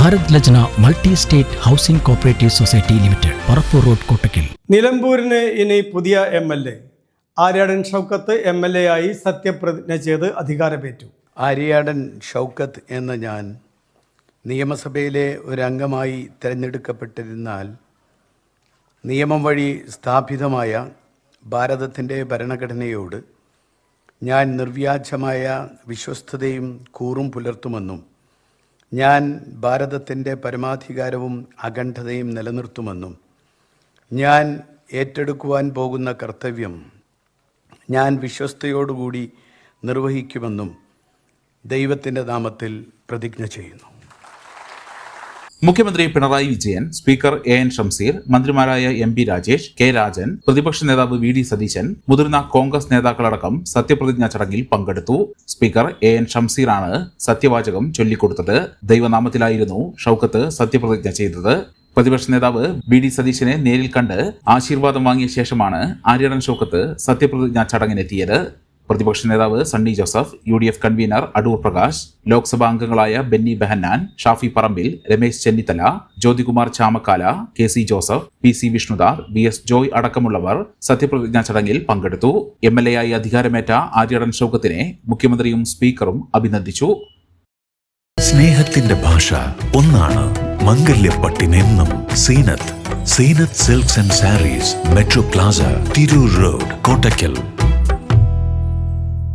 Bharat Lajna multi state housing cooperative society limited Parappur road Kottakkal. നിലമ്പൂരിന് ഇനി പുതിയ M L A. Aryadan Shoukath M L A ആയി സത്യപ്രതിജ്ഞ ചെയ്ത് അധികാരമേറ്റു. ആര്യാടൻ ഷൗക്കത്ത് എന്ന ഞാൻ നിയമസഭയിലെ ഒരംഗമായി തിരഞ്ഞെടുക്കപ്പെട്ടിരുന്നാൽ നിയമം വഴി സ്ഥാപിതമായ ഭാരതത്തിന്റെ ഭരണഘടനയോട് ഞാൻ നിർവ്യാജമായ വിശ്വസ്തതയും കൂറും പുലർത്തുമെന്നും ഞാൻ ഭാരതത്തിന്റെ പരമാധികാരവും അഖണ്ഡതയും നിലനിർത്തുമെന്നും ഞാൻ ഏറ്റെടുക്കുവാൻ പോകുന്ന കർത്തവ്യം ഞാൻ വിശ്വസ്തയോടുകൂടി നിർവഹിക്കുമെന്നും ദൈവത്തിന്റെ നാമത്തിൽ പ്രതിജ്ഞ ചെയ്യുന്നു. മുഖ്യമന്ത്രി Pinarayi Vijayan speaker A N Shamseer മന്ത്രിമാരായ M P Rajesh K Rajan പ്രതിപക്ഷ നേതാവ് വി ഡി സതീശൻ മുതിർന്ന കോൺഗ്രസ് നേതാക്കളടക്കം സത്യപ്രതിജ്ഞാ ചടങ്ങിൽ പങ്കെടുത്തു. സ്പീക്കർ എ എൻ ഷംസീറാണ് സത്യവാചകം ചൊല്ലിക്കൊടുത്തത്. ദൈവനാമത്തിലായിരുന്നു ഷൌക്കത്ത് സത്യപ്രതിജ്ഞ ചെയ്തത്. പ്രതിപക്ഷ നേതാവ് ബി ഡി സതീശനെ നേരിൽ കണ്ട് ആശീർവാദം വാങ്ങിയ ശേഷമാണ് ആര്യടൻ ഷൌക്കത്ത് സത്യപ്രതിജ്ഞാ ചടങ്ങിനെത്തിയത്. പ്രതിപക്ഷ നേതാവ് Sunny Joseph U D F convener Adoor Prakash Lok Sabha അംഗങ്ങളായ Benny Behanan Shafi Parambil Ramesh Chennithala Jyothikumar Chamakkala K C Joseph P C Vishnunadh B S Joy അടക്കമുള്ളവർ സത്യപ്രതിജ്ഞാ ചടങ്ങിൽ പങ്കെടുത്തു. എം എൽ എ ആയി അധികാരമേറ്റ ആര്യടൻ ശോകത്തിനെ മുഖ്യമന്ത്രിയും സ്പീക്കറും അഭിനന്ദിച്ചു. സ്നേഹത്തിന്റെ ഭാഷ ഒന്നാണ് മംഗല്യപ്പട്ടിനെന്നും Seenath. Seenath silks and sarees metro plaza Tirur road Kottakkal.